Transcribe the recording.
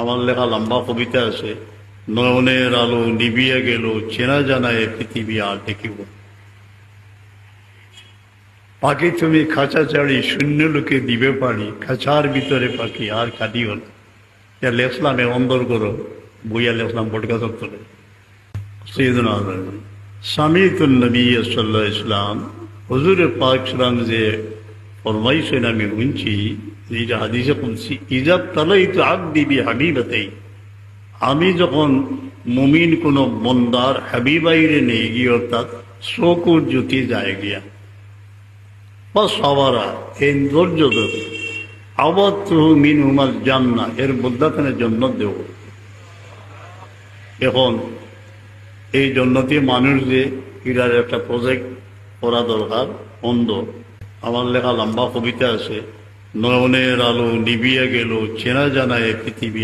আমার লেখা লম্বা কবিতা আছে। নয়নের আলো নিবিয়ে গেল, চেনা জানায় পৃথিবী আর দেখিব পাখি তুমি খাঁচা চাড়ি শূন্য লোকে দিবে পারি খাঁচার ভিতরে পাখি আর কাটিও না। যা লেখলাম এর অন্দর করো, বইয়া লেখলাম বটকা দপ্তরে। সৈয়দনা সামিতুল নবী সাল্লাহ ইসলাম হজুর পাক সালাম যে ফরমাইছেন আমি শুনছি এইটা হাদিসে শুনছি ইজাব তালাই তো আগ দিবি হাবিবাতেই আমি যখন মুমিন কোন বন্দার হাবিবাইরে নিয়ে গিয়ে অর্থাৎ শকুর জ্যোতি যায় গিয়া বা সবারা এই ধৈর্য ধরে আবার মিন হুমাল জান্না এর মধ্যাখানে জন্য দেব এখন এই জন্যতে মানুষ যে ইরার একটা প্রজেক্ট করা দরকার অন্ধ আমার লেখা লম্বা কবিতা আছে। নয়নের আলো নিবিয়ে গেল চেনা জানায় পৃথিবী